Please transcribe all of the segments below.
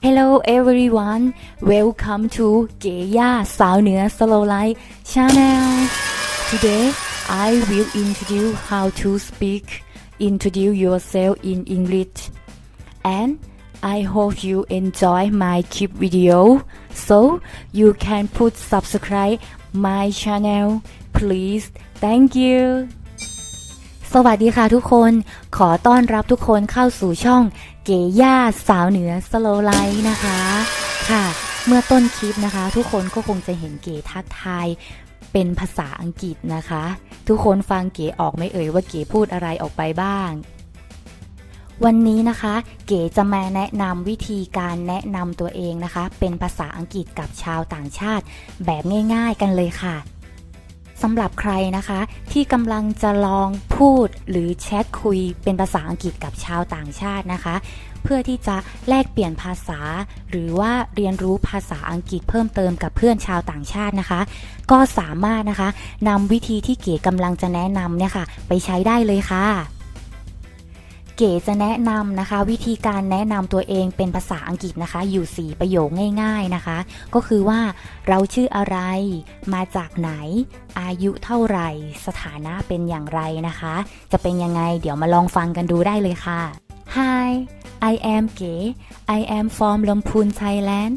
Hello everyone welcome to เกย่าสาวเหนือ Slow Life Channel Today I will introduce how to speak introduce yourself in English and I hope you enjoy my clip video so you can put subscribe my channel please thank you สวัสดีค่ะทุกคน ขอต้อนรับทุกคนเข้าสู่ช่องเก๋ย่าสาวเหนือสโลไลท์นะคะ ค่ะ เมื่อต้นคลิปนะคะ ทุกคนก็คงจะเห็นเก๋ทักทายเป็นภาษาอังกฤษนะคะ ทุกคนฟังเก๋ออกไม่เอ่ยว่าเก๋พูดอะไรออกไปบ้าง วันนี้นะคะ เก๋จะมาแนะนำวิธีการแนะนำตัวเองนะคะ เป็นภาษาอังกฤษกับชาวต่างชาติแบบง่าย ๆ กันเลยค่ะ สำหรับใครนะคะ ที่กำลังจะลองพูดหรือแชทคุยเป็นภาษาอังกฤษกับชาวต่างชาตินะคะ เพื่อที่จะแลกเปลี่ยนภาษา หรือว่าเรียนรู้ภาษาอังกฤษเพิ่มเติมกับเพื่อนชาวต่างชาตินะคะ ก็สามารถนะคะนำวิธีที่เก๋กำลังจะแนะนำเนี่ยค่ะ ไปใช้ได้เลยค่ะ เก๋จะแนะนำนะคะ วิธีการแนะนำตัวเองเป็นภาษาอังกฤษนะคะ อยู่ 4 ประโยคง่ายๆนะคะ ก็คือว่าเราชื่ออะไร มาจากไหน อายุเท่าไหร่ สถานะเป็นอย่างไรนะคะ จะเป็นยังไงเดี๋ยวมาลองฟังกันดูได้เลยค่ะ Hi I am เก๋ I am from ลำพูน Thailand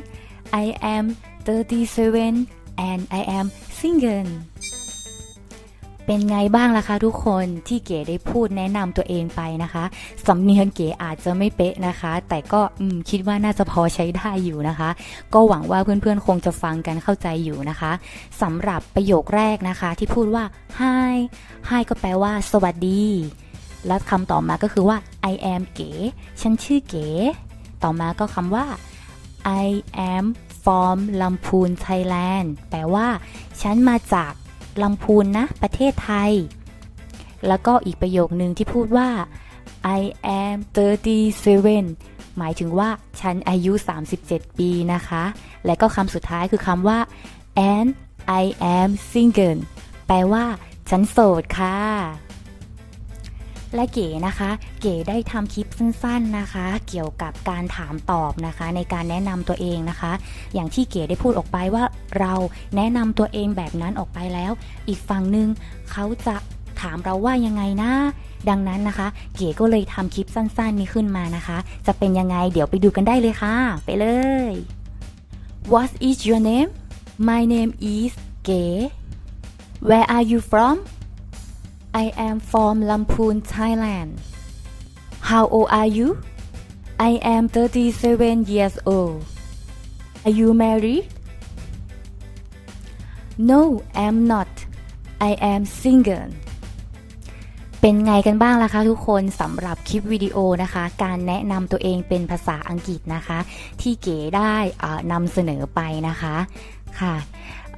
I am 37 and I am single เป็นไงบ้างล่ะคะทุกคนที่เก๋ได้พูดแนะนำตัวเองไปนะคะสำเนียงเก๋อาจจะไม่เป๊ะนะคะ แต่ก็คิดว่าน่าจะพอใช้ได้อยู่นะคะ ก็หวังว่าเพื่อนๆคงจะฟังกันเข้าใจอยู่นะคะสำหรับประโยคแรกนะคะ ที่พูดว่า hi hi ก็แปลว่า สวัสดี และคำต่อมาก็คือว่า I am เก๋ฉันชื่อเก๋ ต่อมาก็คำว่า I am from ลำพูน Thailand แปลว่า ฉันมาจาก ลำพูนนะ ประเทศไทย แล้วก็อีกประโยคนึงที่พูดว่า I am 37 หมายถึงว่าฉันอายุ 37 ปีนะคะ และก็คำสุดท้ายคือคำว่า and I am single แปลว่า ฉันโสดค่ะ และเก๋นะคะ เก๋ได้ทำคลิปสั้นๆนะคะ เกี่ยวกับการถามตอบนะคะ ในการแนะนำตัวเองนะคะ อย่างที่เก๋ได้พูดออกไปว่าเราแนะนำตัวเองแบบนั้นออกไปแล้ว อีกฝั่งหนึ่งเขาจะถามเราว่ายังไงนะ ดังนั้นนะคะ เก๋ก็เลยทำคลิปสั้นๆนี้ขึ้นมานะคะ จะเป็นยังไงเดี๋ยวไปดูกันได้เลยค่ะ ไปเลย What is your name My name is เก๋ Where are you from I am from Lamphun Thailand How old are you I am 37 years old Are you married No I'm not I am single เป็นไงกันบ้างล่ะคะทุกคนสำหรับคลิปวิดีโอนะคะ การแนะนำตัวเองเป็นภาษาอังกฤษนะคะ ที่เก๋ได้นำเสนอไปนะคะ ค่ะ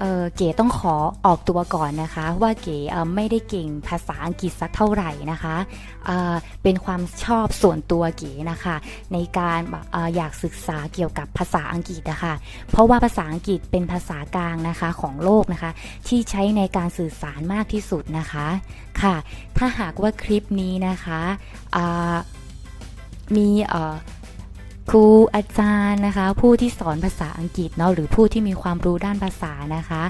เเก๋ต้องขอออกตัวก่อนนะคะ ว่าเก๋ไม่ได้เก่งภาษาอังกฤษสักเท่าไหร่นะคะเเป็นความชอบส่วนตัวเก๋นะคะ ในการออยากศึกษาเกี่ยวกับภาษาอังกฤษนะคะ เพราะว่าภาษาอังกฤษเป็นภาษากลางนะคะของโลกนะคะ ที่ใช้ในการสื่อสารมากที่สุดนะคะค่ะ ถ้าหากว่าคลิปนี้นะคะมีเอ่อ ครูอาจารย์นะคะ ผู้ที่สอนภาษาอังกฤษเนาะหรือผู้ที่มีความรู้ด้านภาษานะคะ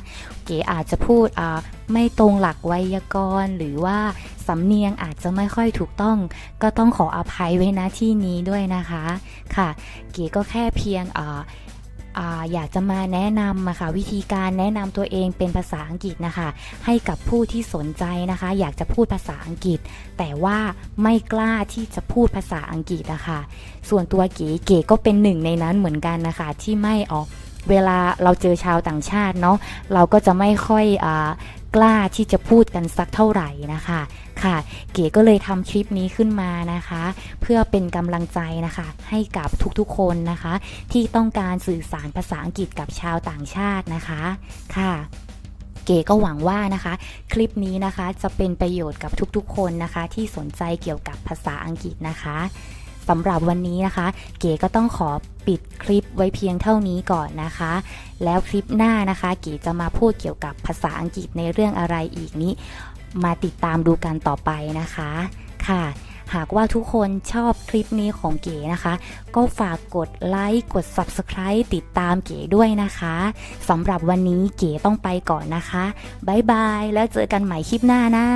เก๋อาจจะพูดอ่าไม่ตรงหลักไวยากรณ์ หรือว่าสำเนียงอาจจะไม่ค่อยถูกต้อง ก็ต้องขออภัยไว้นะที่นี้ด้วยนะคะค่ะ เก๋ก็แค่เพียง ออยากจะมาแนะนำอะคะวิธีการแนะนำตัวเองเป็นภาษาอังกฤษนะคะ ให้กับผู้ที่สนใจนะคะ อยากจะพูดภาษาอังกฤษ แต่ว่าไม่กล้าที่จะพูดภาษาอังกฤษนะคะส่วนตัวเก๋เก๋ก็เป็นหนึ่งในนั้นเหมือนกันนะคะที่ไม่ออกเวลาเราเจอชาวต่างชาติเนาะเราก็จะไม่ค่อยอกล้าที่จะพูดกันสักเท่าไหร่นะคะ ค่ะ เก๋ก็เลยทำคลิปนี้ขึ้นมานะคะ เพื่อเป็นกำลังใจนะคะ ให้กับทุกๆคนนะคะ ที่ต้องการสื่อสารภาษาอังกฤษกับชาวต่างชาตินะคะค่ะเก๋ก็หวังว่านะคะ คลิปนี้นะคะจะเป็นประโยชน์กับทุกๆ คนนะคะ ที่สนใจเกี่ยวกับภาษาอังกฤษนะคะสำหรับวันนี้นะคะ เก๋ก็ต้องขอปิดคลิปไว้เพียงเท่านี้ก่อนนะคะ แล้วคลิปหน้านะคะ เก๋จะมาพูดเกี่ยวกับภาษาอังกฤษในเรื่องอะไรอีกนี้ มาติดตามดูกันต่อไปนะคะค่ะ หากว่าทุกคนชอบคลิปนี้ของเก๋นะคะ ก็ฝากกดไลค์กด Subscribe ติดตามเก๋ด้วยนะคะสำหรับวันนี้เก๋ต้องไปก่อนนะคะ บ๊ายบาย แล้วเจอกันใหม่คลิปหน้านะ